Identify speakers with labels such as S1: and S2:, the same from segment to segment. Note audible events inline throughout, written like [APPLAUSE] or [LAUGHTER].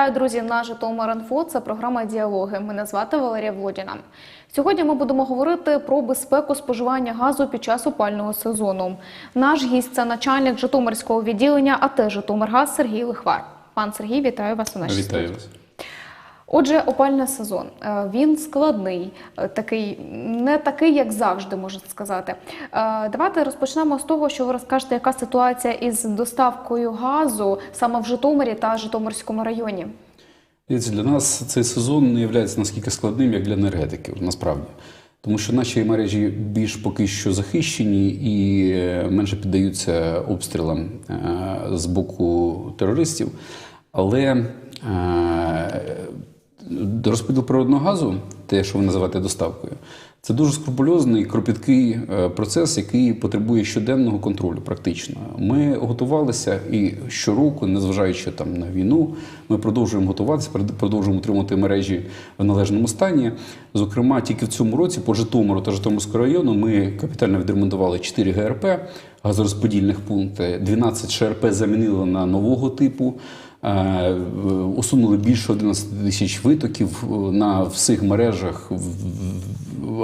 S1: Вітаю, друзі! На Житомир.Інфо. Це програма Діалоги. Мене звати Валерія Влодіна. Сьогодні ми будемо говорити про безпеку споживання газу під час опального сезону. Наш гість це начальник Житомирського відділення АТ Житомиргаз Сергій Лихвар. Пан Сергій, вітаю вас у нашій
S2: Вітаю вас.
S1: Отже, опальний сезон Е, він складний, е, такий не такий, як завжди, можна сказати. Е, Давайте розпочнемо з того, що ви розкажете, яка ситуація із доставкою газу саме в Житомирі та Житомирському районі.
S2: Для нас цей сезон не є наскільки складним, як для енергетиків, насправді. Тому що наші мережі більш поки що захищені і менше піддаються обстрілам з боку терористів. Але розподіл природного газу, те, що ви називаєте доставкою, це дуже скрупульозний, кропіткий е, процес, який потребує щоденного контролю. Практично ми готувалися і щороку, незважаючи там на війну, ми продовжуємо готуватися, продовжуємо утримувати мережі в належному стані. Зокрема, тільки в цьому році по Житомиру та Житомирському району ми капітально відремонтували 4 ГРП газорозподільних пункти, 12 ШРП замінили на нового типу. Е, Усунули більше 11 тисяч витоків е, на всіх мережах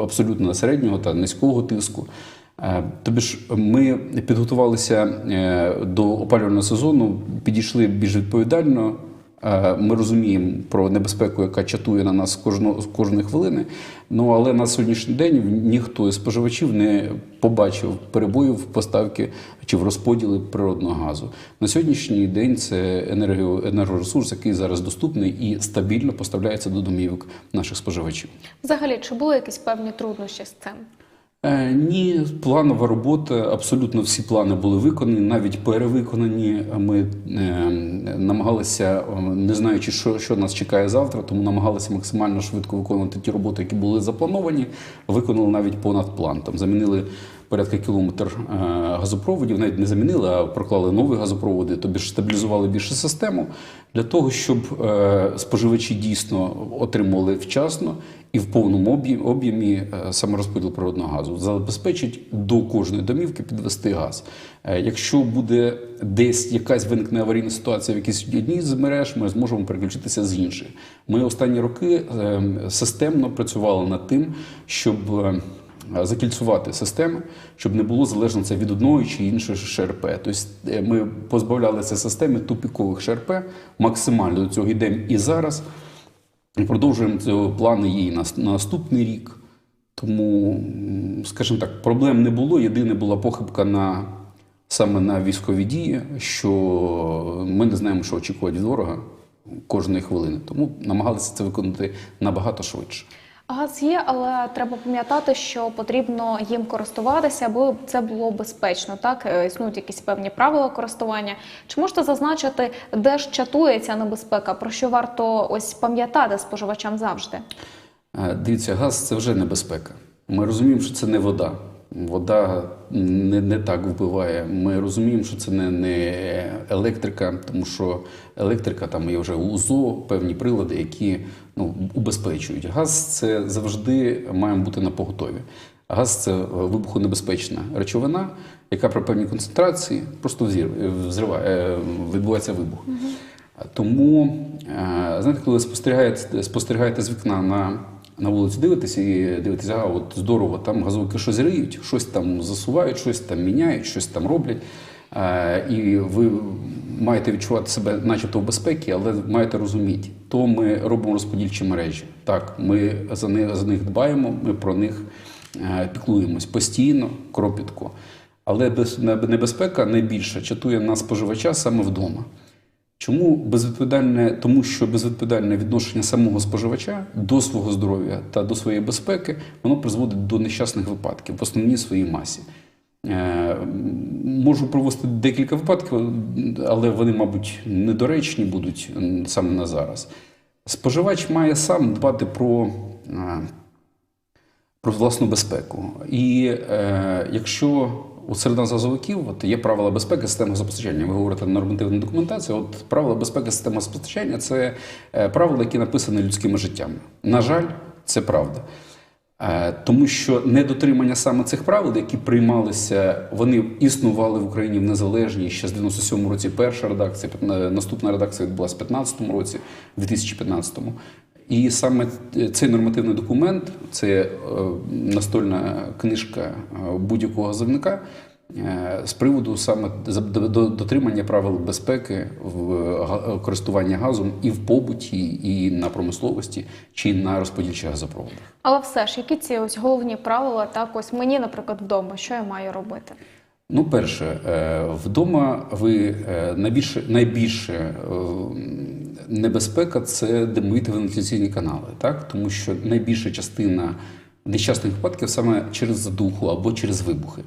S2: абсолютно середнього та низького тиску. Е, Тобі ж ми підготувалися до опалювального сезону, підійшли більш відповідально. Е, Ми розуміємо про небезпеку, яка чатує на нас кожного з кожної хвилини. Ну але на сьогоднішній день ніхто із споживачів не побачив перебоїв в поставки чи в розподілі природного газу. На сьогоднішній день це енерго, енергоресурс, який зараз доступний і стабільно поставляється до домівок наших споживачів.
S1: Взагалі, чи були якісь певні труднощі з цим?
S2: Е, Ні, планова робота. Абсолютно всі плани були виконані, навіть перевиконані. Ми е, намагалися, е, не знаючи, що, що нас чекає завтра, тому намагалися максимально швидко виконувати ті роботи, які були заплановані. Виконали навіть понад план. Там замінили порядка кілометр газопроводів, навіть не замінили, а проклали нові газопроводи, тобі ж стабілізували більше систему для того, щоб споживачі дійсно отримували вчасно і в повному об'ємі е, саморозподіл природного газу. Забезпечить до кожної домівки підвести газ. Е, Якщо буде десь якась виникне аварійна ситуація в якійсь одній з мереж, ми зможемо переключитися з інших. Ми останні роки е, системно працювали над тим, щоб е, закільцювати системи, щоб не було залежно це від одної чи іншої ШРП. Тобто ми позбавлялися системи тупікових ШРП, максимально до цього йдемо і зараз. Продовжуємо ці плани її на на наступний рік. Тому, скажімо так, проблем не було. Єдине була похибка на саме на військові дії, що ми не знаємо, що очікувати від ворога кожної хвилини. Тому намагалися це виконати набагато швидше.
S1: Газ є, але треба пам'ятати, що потрібно їм користуватися, аби це було безпечно. Так Е, існують якісь певні правила користування. Чи можете зазначити, де ж чатує ця небезпека? Про що варто ось пам'ятати споживачам завжди?
S2: Е, Дивіться, газ це вже небезпека. Ми розуміємо, що це не вода. Вода не, не так вбиває. Ми розуміємо, що це не, не електрика, тому що електрика там є вже УЗО, певні прилади, які ну, убезпечують. Газ це завжди має бути на поготові. Газ це вибухонебезпечна речовина, яка при певній концентрації просто взриває, е, відбувається вибух. Тому, е, знаєте, коли спостерігаєте, спостерігаєте з вікна на, на вулицю, дивитесь і дивитесь, а от здорово, там газовики щось риють, щось там засувають, щось там міняють, щось там роблять. І ви маєте відчувати себе, начебто, в безпеці, але маєте розуміти, то ми робимо розподільчі мережі. Так, ми за них, за них дбаємо, ми про них е, піклуємось постійно, кропітко. Але небезпека найбільша чатує на споживача саме вдома. Чому безвідповідальне? Тому що безвідповідальне відношення самого споживача до свого здоров'я та до своєї безпеки воно призводить до нещасних випадків в основній своїй масі. Е, Можу провести декілька випадків, але вони, мабуть, недоречні будуть саме на зараз. Споживач має сам дбати про, е, про власну безпеку. І е, якщо у серед газовиків от є правила безпеки системи газопостачання. Ви говорите нормативну документацію. От правила безпеки системи газопостачання це е, правила, які написані людськими життями. На жаль, це правда. Е, Тому що недотримання саме цих правил, які приймалися, вони існували в Україні в незалежній ще з 97 році перша редакція, наступна редакція відбулася в 15-му році, в 2015-му. І саме цей нормативний документ, це е, настольна книжка е, будь-якого газовника е, з приводу саме дотримання правил безпеки в користуванні газом і в побуті, і на промисловості, чи на розподільчих газопроводах.
S1: Але все ж, які ці ось головні правила, так ось мені, наприклад, вдома, що я маю робити?
S2: Ну, перше, е, вдома ви е, найбільше, найбільше е, небезпека це димовіти вентиляційні канали, так? тому що найбільша частина нещасних випадків саме через задуху або через вибухи.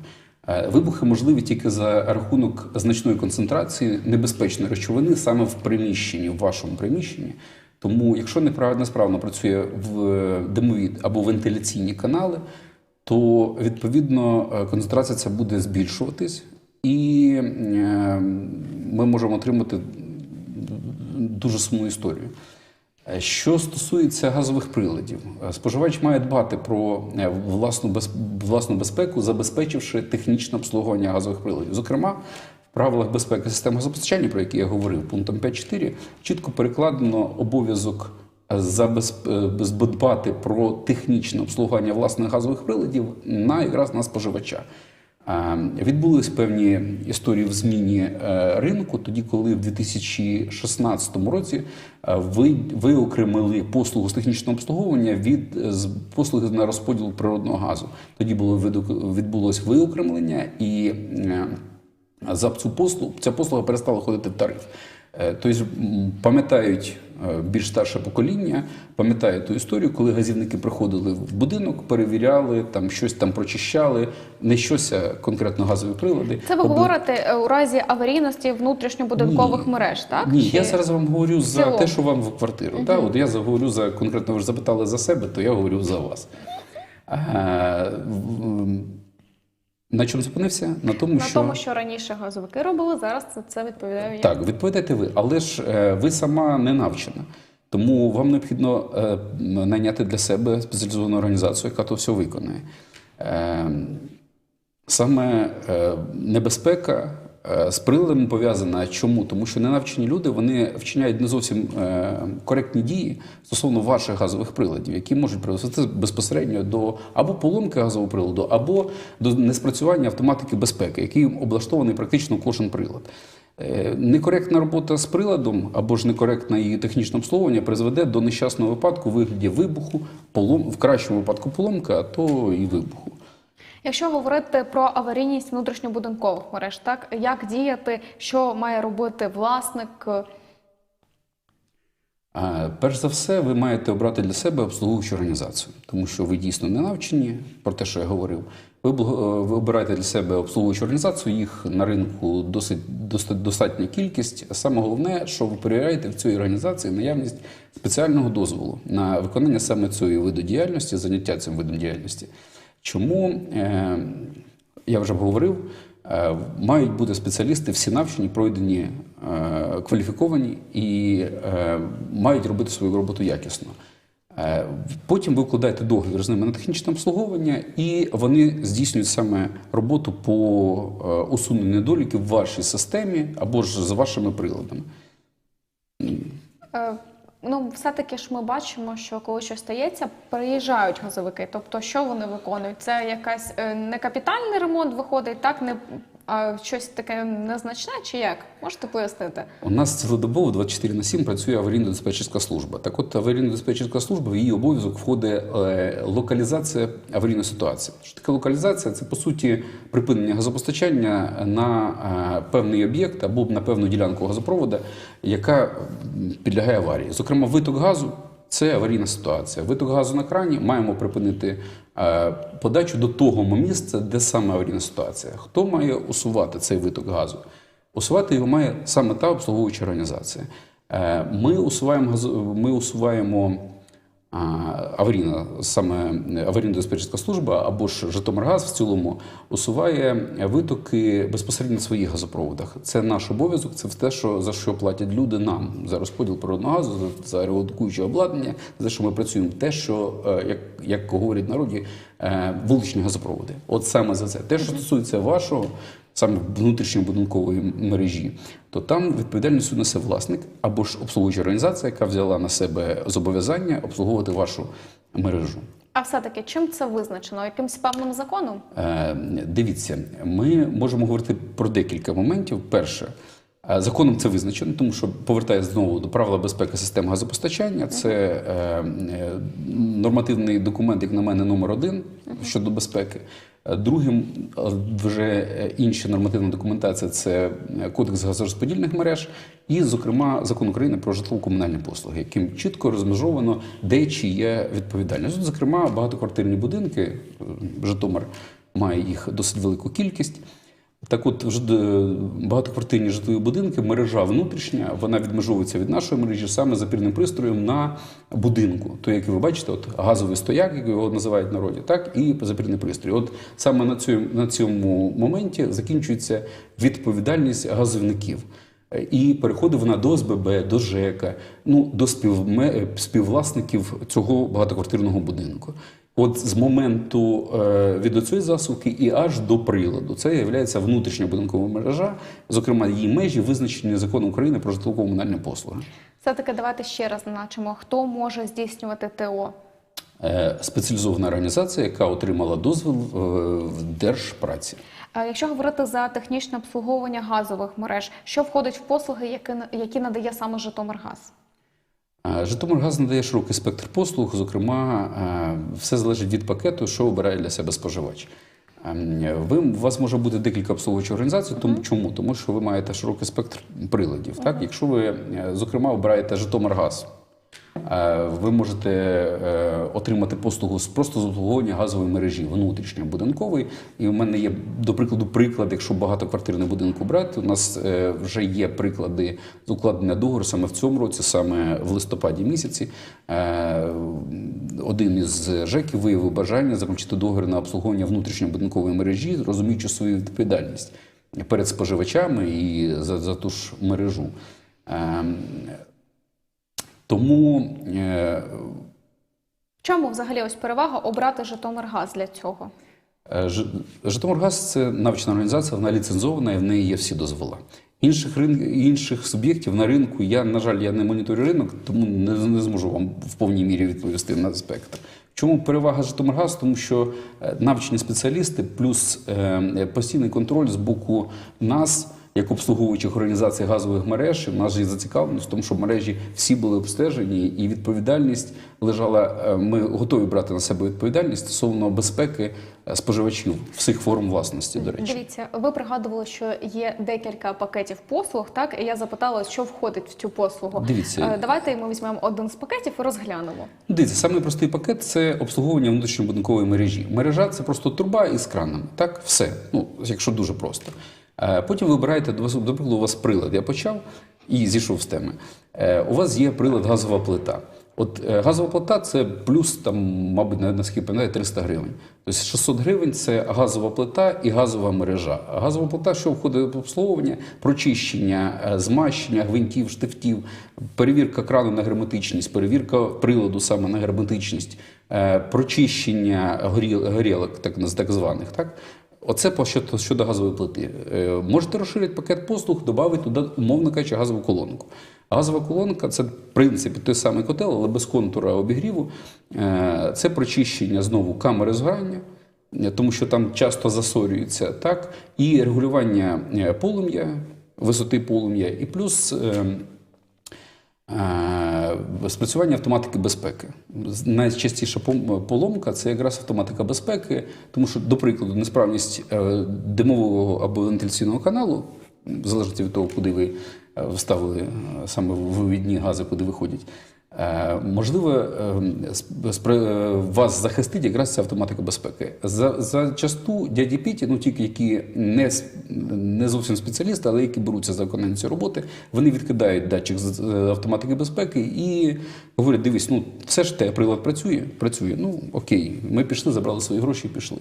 S2: Вибухи можливі тільки за рахунок значної концентрації небезпечної речовини саме в приміщенні, в вашому приміщенні. Тому, якщо неправильно справно працює в димові або вентиляційні канали, то відповідно е, концентрація ця буде збільшуватись, і е, ми можемо отримати дуже сумну історію. Е, Що стосується газових приладів, споживач має дбати про власну, без, власну безпеку, забезпечивши технічне обслуговування газових приладів. Зокрема, в правилах безпеки систем газопостачання, про які я говорив, пунктом 5.4, чітко перекладено обов'язок е, е, про технічне обслуговування власних газових приладів на якраз на споживача. Відбулись певні історії в зміні е, ринку, тоді, коли в 2016 році е, ви виокремили послугу з технічного обслуговування від послуги на розподіл природного газу. Тоді було відбулось виокремлення, і за цю послугу ця послуга перестала ходити в тариф. Тобто пам'ятають е, більш старше покоління, пам'ятають ту історію, коли газівники приходили в будинок, перевіряли, там щось там прочищали, не щось, а конкретно газові прилади.
S1: Це ви
S2: Обли-
S1: говорите е, у разі аварійності внутрішньобудинкових
S2: Ні.
S1: мереж, так?
S2: Ні,
S1: Чи-
S2: я зараз вам говорю за
S1: цілому?
S2: те, що вам в квартиру. Так, от я говорю за конкретно ви ж запитали за себе, то я говорю за вас. В- На чому зупинився? На тому,
S1: на
S2: що
S1: тому, що раніше газовики робили, зараз це, це відповідаю я.
S2: Так, відповідаєте ви, але ж е, ви сама не навчена. Тому вам необхідно е, найняти для себе спеціалізовану організацію, яка то все виконає. Е, Саме е, небезпека з приладами пов'язана. Чому? Тому що ненавчені люди вони вчиняють не зовсім е, коректні дії стосовно ваших газових приладів, які можуть призвести безпосередньо до або поломки газового приладу, або до неспрацювання автоматики безпеки, який облаштований практично кожен прилад. Е, Некоректна робота з приладом або ж некоректне її технічне обслуговування призведе до нещасного випадку у вигляді вибуху, полом, в кращому випадку поломка, а то і вибуху.
S1: Якщо говорити про аварійність внутрішньобудинкових мереж, так як діяти, що має робити власник?
S2: Перш за все, ви маєте обрати для себе обслуговуючу організацію, тому що ви дійсно не навчені про те, що я говорив. Ви, ви обираєте для себе обслуговуючу організацію, їх на ринку досить, досить достатня кількість. А Саме головне, що ви перевіряєте в цій організації наявність спеціального дозволу на виконання саме цієї виду діяльності, заняття цим видом діяльності. Чому е, я вже говорив, е, мають бути спеціалісти всі навчені, пройдені, е, кваліфіковані і мають робити свою роботу якісно. Потім ви вкладаєте договір з ними на технічне обслуговування, і вони здійснюють саме роботу по усуненню недоліків в вашій системі або ж з вашими приладами.
S1: Ну, все-таки ж ми бачимо, що коли щось стається, приїжджають газовики. Тобто, що вони виконують? Це якась е, не капітальний ремонт виходить, так не а щось таке незначне, чи як? Можете пояснити?
S2: У нас цілодобово 24 на 7 працює аварійно-диспетчерська служба. Так от аварійно-диспетчерська служба в її обов'язок входить е, локалізація аварійної ситуації. Що таке локалізація? Це по суті припинення газопостачання на е, певний об'єкт або на певну ділянку газопроводу, яка підлягає аварії. Зокрема, виток газу. Це аварійна ситуація. Виток газу на крані маємо припинити подачу до того місця, де саме аварійна ситуація. Хто має усувати цей виток газу? Усувати його має саме та обслуговуюча організація. Е, Ми усуваємо, газ- ми усуваємо аварійна саме аварійна диспетчерська служба або ж Житомиргаз в цілому усуває витоки безпосередньо на своїх газопроводах. Це наш обов'язок, це те, що за що платять люди нам за розподіл природного газу, за, за обладнання, за що ми працюємо. Те, що е, як, як говорять народі, е, вуличні газопроводи. От саме за це. Те, що стосується вашого. Саме внутрішньобудинкової мережі, то там відповідальність несе власник або ж обслуговуюча організація, яка взяла на себе зобов'язання обслуговувати вашу мережу.
S1: А все-таки чим це визначено? Якимсь певним законом?
S2: Е, Дивіться, ми можемо говорити про декілька моментів. Перше, законом це визначено, тому що повертає знову до правила безпеки систем газопостачання. Це е, е, нормативний документ, як на мене, номер один щодо безпеки. Е, Другим е, вже е, інша нормативна документація це е, кодекс газорозподільних мереж, і, зокрема, закон України про житлово-комунальні послуги, яким чітко розмежовано, де чи є відповідальність. Зокрема, багатоквартирні будинки, е, Житомир має їх досить велику кількість. Так от багатоквартирні житлові будинки, мережа внутрішня, вона відмежовується від нашої мережі саме запірним пристроєм на будинку. То, як ви бачите, от газовий стояк, як його називають в народі, так і запірний пристрій. От саме на цьому, на цьому моменті закінчується відповідальність газовників. І переходить вона до СББ, до ЖЕКа, ну до співвласників цього багатоквартирного будинку. От з моменту е, від оцієї засувки і аж до приладу. Це є внутрішня будинкова мережа, зокрема її межі визначені законом України про житлово-комунальні послуги.
S1: Все-таки давайте ще раз зазначимо, хто може здійснювати ТО.
S2: Е, спеціалізована організація, яка отримала дозвіл е, в Держпраці.
S1: Якщо говорити за технічне обслуговування газових мереж, що входить в послуги, які, які надає саме Житомиргаз?
S2: Е, Житомиргаз надає широкий спектр послуг. Зокрема, е, все залежить від пакету, що обирає для себе споживач. Ем, Ви у вас може бути декілька обслуговуючих організацій. Тому чому? Тому що ви маєте широкий спектр приладів. Так, якщо ви е, зокрема обираєте Житомиргаз, ви можете е, отримати послугу просто з обслуговування газової мережі внутрішньобудинкової. І у мене є, до прикладу, приклад, якщо багатоквартирний будинку брати, у нас е, вже є приклади з укладення договору саме в цьому році, саме в листопаді місяці. Е, Один із ЖЕКів виявив бажання заключити договір на обслуговування внутрішньобудинкової мережі, розуміючи свою відповідальність перед споживачами і за, за ту ж мережу. Тому е,
S1: чому взагалі ось перевага обрати Житомиргаз для цього?
S2: Е, Житомиргаз це навчна організація, вона ліцензована і в неї є всі дозволи. Інших рин... інших суб'єктів на ринку я, на жаль, я не моніторю ринок, тому не, не зможу вам в повній мірі відповісти на спектр. Чому перевага Житомиргаз? Тому що е, навчені спеціалісти плюс е, постійний контроль з боку нас. Як обслуговуючих організацій газових мереж, в нас є зацікавленість в тому, щоб мережі всі були обстежені, і відповідальність лежала. е, Ми готові брати на себе відповідальність стосовно безпеки е, споживачів всіх форм власності. До речі,
S1: Дивіться, ви пригадували, що є декілька пакетів послуг, так? І я запитала, що входить в цю послугу.
S2: Дивіться.
S1: Е, Давайте ми візьмемо один з пакетів і розглянемо.
S2: Дивіться, самий простий пакет це обслуговування внутрішньобудинкової мережі. Мережа це просто труба із кранами. Так, все. Ну, якщо дуже просто. Е, Потім вибираєте, до у вас прилад. Я почав і зійшов з теми. Е, У вас є прилад газова плита. От е, газова плита це плюс, там, мабуть, на- наскільки пам'ятаю, 300 гривень. Тобто 600 гривень це газова плита і газова мережа. Газова плита, що входить в обслуговування, прочищення, змащення гвинтів, штифтів, перевірка крану на герметичність, перевірка приладу саме на герметичність, прочищення горілок, так, так званих. Так? Оце щодо, газової плити. Е, Можете розширити пакет послуг, додати туди, умовно кажучи, газову колонку. Газова колонка це в принципі той самий котел, але без контура обігріву. Е, Це прочищення знову камери згорання, е, тому що там часто засорюється так, і регулювання полум'я, висоти полум'я, і плюс. Спрацювання автоматики безпеки. Найчастіша поломка це якраз автоматика безпеки, тому що, до прикладу, несправність е, димового або вентиляційного каналу, в залежності від того, куди ви е, вставили е, саме вивідні гази, куди виходять. Е, Можливо, е, спри- е, вас захистить якраз ця автоматика безпеки. За, за часту дяді Піті, ну тільки які не, не зовсім спеціалісти, але які беруться за виконання цієї роботи, вони відкидають датчик з з автоматики безпеки і Говорять, дивись, ну все ж те прилад працює, працює. Ну окей, ми пішли, забрали свої гроші і пішли.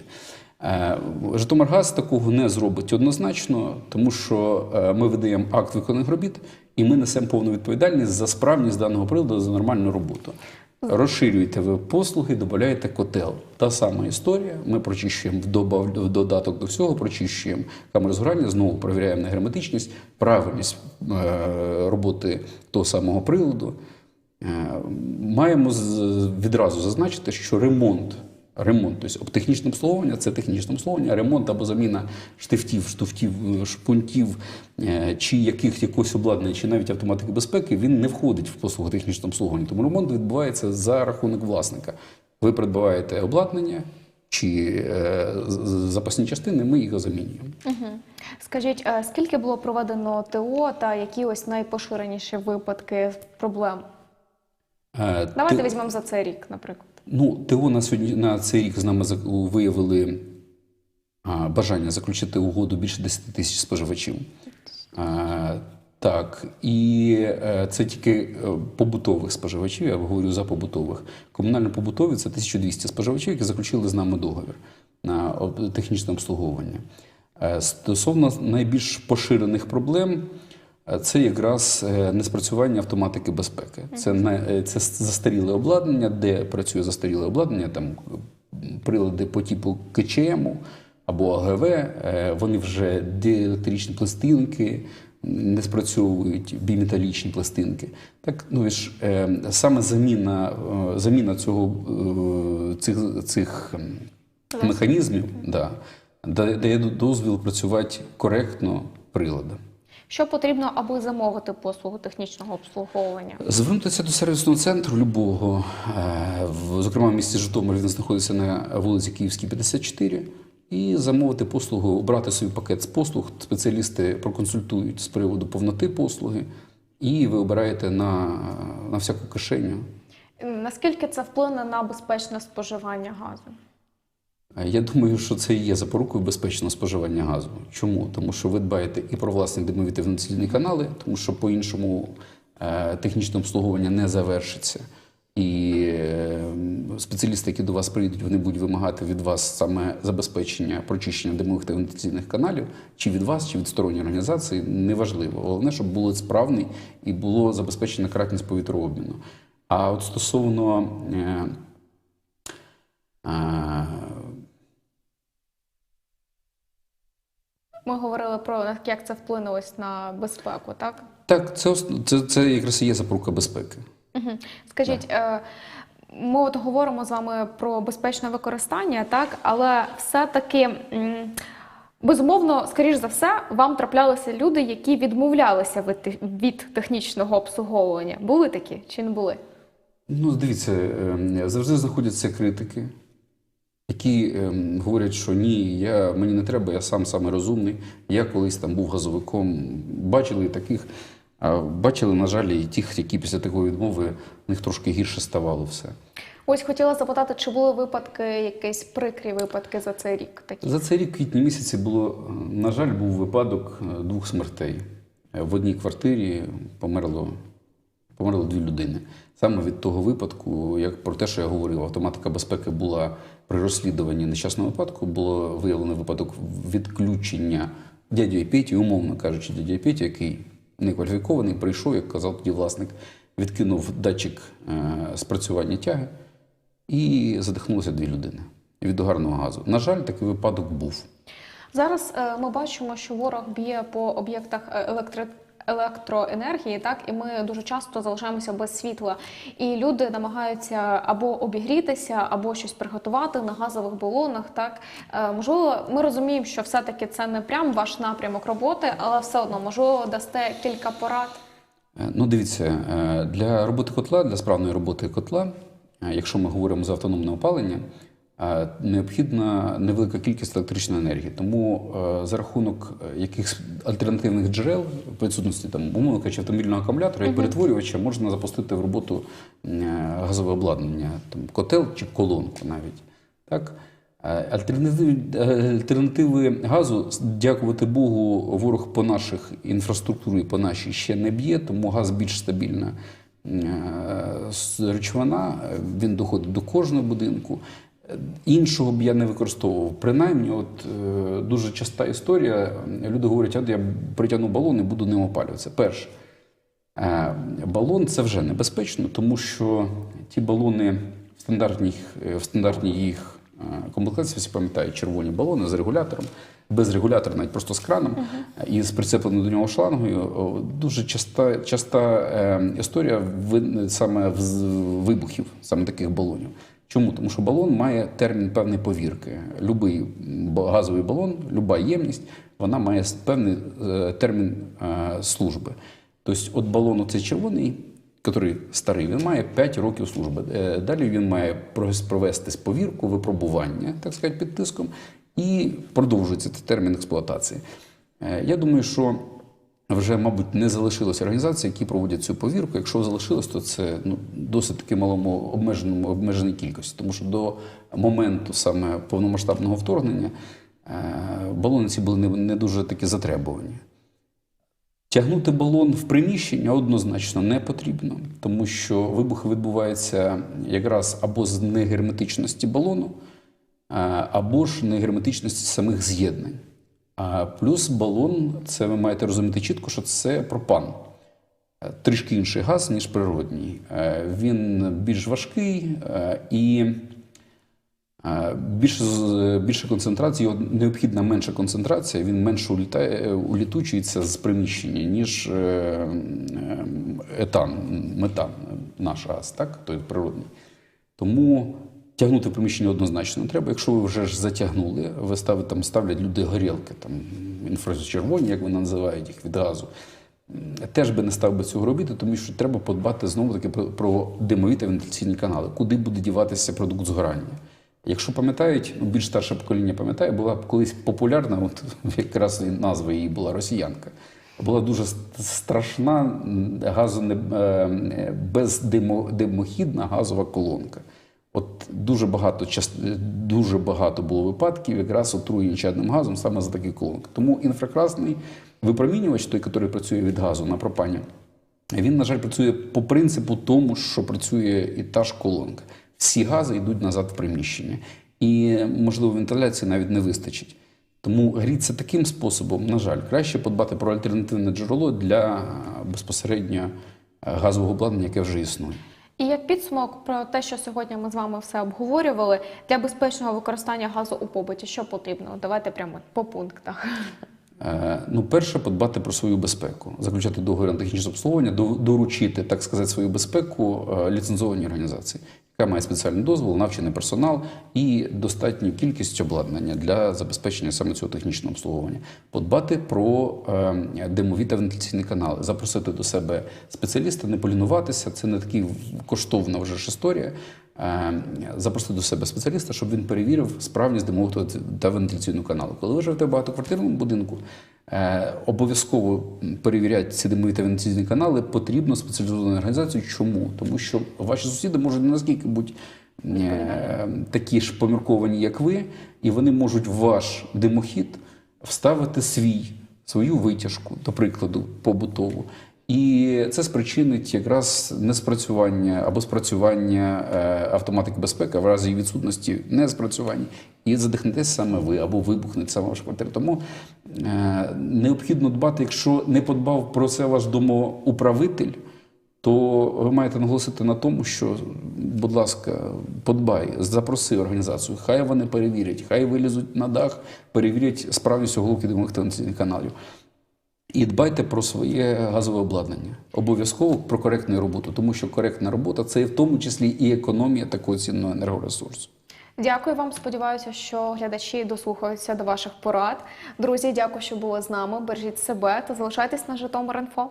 S2: Е, Житомиргаз такого не зробить однозначно, тому що е, ми видаємо акт виконаних робіт, і ми несемо повну відповідальність за справність даного приладу за нормальну роботу. Розширюєте ви послуги, додаєте котел. Та сама історія. Ми прочищуємо в додаток до всього, прочищуємо камери згорання, знову перевіряємо на герметичність, правильність е, роботи того самого приладу. Маємо з- відразу зазначити, що ремонт, ремонт, тобто технічне обслуговування це технічне обслуговування, ремонт або заміна штифтів, штуфтів, шпунтів е, чи яких якогось обладнання, чи навіть автоматики безпеки, він не входить в послугу технічного обслуговування. Тому ремонт відбувається за рахунок власника. Ви придбаєте обладнання чи е, запасні частини, ми їх замінюємо.
S1: Скажіть, е, скільки було проведено ТО та які ось найпоширеніші випадки проблем? Давайте
S2: ти-
S1: візьмемо за цей рік, наприклад.
S2: Ну, ТО на сьогодні на цей рік з нами виявили а, бажання заключити угоду більше 10 тисяч споживачів. А, так, і е, це тільки е, побутових споживачів, я говорю за побутових. Комунально-побутові це 1200 споживачів, які заключили з нами договір на технічне обслуговування. Е, Стосовно найбільш поширених проблем, це якраз е, неспрацювання автоматики безпеки. Це, не, е, це застаріле обладнання, де працює застаріле обладнання, там прилади по типу КЧМ або АГВ, е, вони вже дieлектричні пластинки, не спрацьовують біметалічні пластинки. Так, ну ж е, саме заміна, е, заміна цього, е, цих, цих механізмів да- дає дозвіл працювати коректно приладом.
S1: Що потрібно, аби замовити послугу технічного обслуговування?
S2: Звернутися до сервісного центру любого, е, зокрема в місті Житомир, він знаходиться на вулиці Київській, 54, і замовити послугу, обрати собі пакет з послуг. Спеціалісти проконсультують з приводу повноти послуги, і ви обираєте на, на всяку кишеню.
S1: Наскільки це вплине на безпечне споживання газу?
S2: Е, Я думаю, що це і є запорукою безпечного споживання газу. Чому? Тому що ви дбаєте і про власні димові та вентиляційні канали, тому що по-іншому е, технічне обслуговування не завершиться. І е, спеціалісти, які до вас прийдуть, вони будуть вимагати від вас саме забезпечення прочищення димових та вентиляційних каналів, чи від вас, чи від сторонньої організації, неважливо. Головне, щоб було справний і було забезпечена кратність повітрообміну. А от стосовно
S1: Ми говорили про як це вплине ось на безпеку, так?
S2: Так, це, це, це якраз і є запорука безпеки.
S1: Угу. Скажіть, е, ми от говоримо з вами про безпечне використання, так, але все-таки. Безумовно, скоріш за все, вам траплялися люди, які відмовлялися від, від технічного обслуговування. Були такі чи не були?
S2: Ну, дивіться, е, завжди знаходяться критики, які е, говорять, що ні, я, мені не треба, я сам саме розумний. Я колись там був газовиком. Бачили і таких, а бачили, на жаль, і тих, які після такої відмови в них трошки гірше ставало все.
S1: Ось хотіла запитати, чи були випадки, якісь прикрі випадки за цей рік такі?
S2: За цей рік квітні місяці було, на жаль, був випадок е, двох смертей. Е, В одній квартирі померло, померло дві людини. Саме від того випадку, як про те, що я говорив, автоматика безпеки була при розслідуванні нещасного випадку, було виявлено випадок відключення дядю Петі, умовно кажучи, дядя Петя, який некваліфікований, прийшов, як казав тоді власник, відкинув датчик е, спрацювання тяги і задихнулося дві людини від угарного газу. На жаль, такий випадок був.
S1: Зараз е, ми бачимо, що ворог б'є по об'єктах е, електро... електроенергії, так і ми дуже часто залишаємося без світла. І люди намагаються або обігрітися, або щось приготувати на газових балонах. Так Е, можливо, ми розуміємо, що все-таки це не прям ваш напрямок роботи, але все одно можливо дасте кілька порад.
S2: Е, Ну, дивіться, е, для роботи котла, для справної роботи котла, якщо ми говоримо за автономне опалення, необхідна невелика кількість електричної енергії. Тому е, за рахунок е, якихось альтернативних джерел, в присутності там, умовно кажучи, автомобільного акумулятора і перетворювача можна запустити в роботу е, газове обладнання, там, котел чи колонку навіть. Так? Е, Альтернативи, е, альтернативи газу, дякувати Богу, ворог по наших інфраструктурі, по нашій ще не б'є, тому газ більш стабільна е, речовина, е, він доходить до кожного будинку. Е, Іншого б я не використовував. Принаймні, от е, дуже часта історія. Люди говорять, а я притягну балон і буду ним опалюватися. Перше, Е, Балон це вже небезпечно, тому що ті балони в стандартній, в стандартній їх е, комплектації, всі пам'ятають, червоні балони з регулятором, без регулятора, навіть просто з краном е, і з прицепленою до нього шлангою. Дуже часта, часта е, історія ви- саме в вибухів, саме таких балонів. Чому? Тому що балон має термін певної повірки. Любий газовий балон, люба ємність, вона має певний е, термін е, служби. Тобто, от балон цей червоний, який старий, він має 5 років служби. Е, Далі він має провести повірку, випробування, так сказати, під тиском, і продовжується термін експлуатації. Я думаю, що вже, мабуть, не залишилося організацій, які проводять цю повірку. Якщо залишилось, то це ну, досить таки малому обмеженому обмеженій кількості, тому що до моменту саме повномасштабного вторгнення е, балони ці були не, не дуже таки затребувані. Тягнути балон в приміщення однозначно не потрібно, тому що вибухи відбуваються якраз або з негерметичності балону, або ж негерметичності самих з'єднань. Плюс балон, це ви маєте розуміти чітко, що це пропан. Е, Трішки інший газ, ніж природній. Е, Він більш важкий е, і більше, більше концентрації, його необхідна менша концентрація, він менше улітає, улітучується з приміщення, ніж етан, метан, наш газ, так? той природний. Тому тягнути приміщення однозначно не треба. Якщо ви вже ж затягнули, ви ставите, там ставлять люди горілки, там інфрачервоні, як вони називають їх від газу. Теж би не став би цього робити, тому що треба подбати знову таки про, димові та вентиляційні канали, куди буде діватися продукт згорання. Якщо пам'ятають, ну, більш старше покоління пам'ятає, була колись популярна, от [LAUGHS] якраз і назва її була росіянка. Була дуже страшна газоне, е, бездимохідна газова колонка. От дуже багато дуже багато було випадків якраз отруєння чадним газом саме за такі колонки. Тому інфракрасний випромінювач, той, який працює від газу на пропані, він, на жаль, працює по принципу тому, що працює і та ж колонка. Всі гази йдуть назад в приміщення. І, можливо, вентиляції навіть не вистачить. Тому гріться таким способом, на жаль, краще подбати про альтернативне джерело для безпосередньо газового обладнання, яке вже існує.
S1: І як підсумок про те, що сьогодні ми з вами все обговорювали, для безпечного використання газу у побуті, що потрібно? Давайте прямо по пунктах.
S2: Е, Ну, перше, подбати про свою безпеку, заключати договір на технічне обслуговування, доручити, так сказати, свою безпеку е, ліцензованій організації, яка має спеціальний дозвіл, навчений персонал і достатню кількість обладнання для забезпечення саме цього технічного обслуговування. Подбати про е, димові та вентиляційні канали, запросити до себе спеціаліста, не полінуватися. Це не така коштовна вже ж історія. Е, Запросити до себе спеціаліста, щоб він перевірив справність димового та вентиляційного каналу. Коли ви живете в багатоквартирному будинку, е, обов'язково перевіряти ці димові та вентиляційні канали потрібно спеціалізовану організацію. Чому? Тому що ваші сусіди можуть не наскільки бути е, такі ж помірковані, як ви, і вони можуть ваш димохід вставити свій, свою витяжку, до прикладу, побутову. І це спричинить якраз неспрацювання або спрацювання е, автоматики безпеки в разі її відсутності неспрацювання. І задихнетесь саме ви або вибухне саме ваша квартира. Тому е, необхідно дбати, якщо не подбав про це ваш домоуправитель, то ви маєте наголосити на тому, що, будь ласка, подбай, запроси організацію, хай вони перевірять, хай вилізуть на дах, перевірять справність оголовки димових каналів. І дбайте про своє газове обладнання. Обов'язково про коректну роботу, тому що коректна робота це в тому числі і економія такого цінного енергоресурсу.
S1: Дякую вам. Сподіваюся, що глядачі дослухаються до ваших порад. Друзі, дякую, що були з нами. Бережіть себе та залишайтесь на Житомир.Інфо.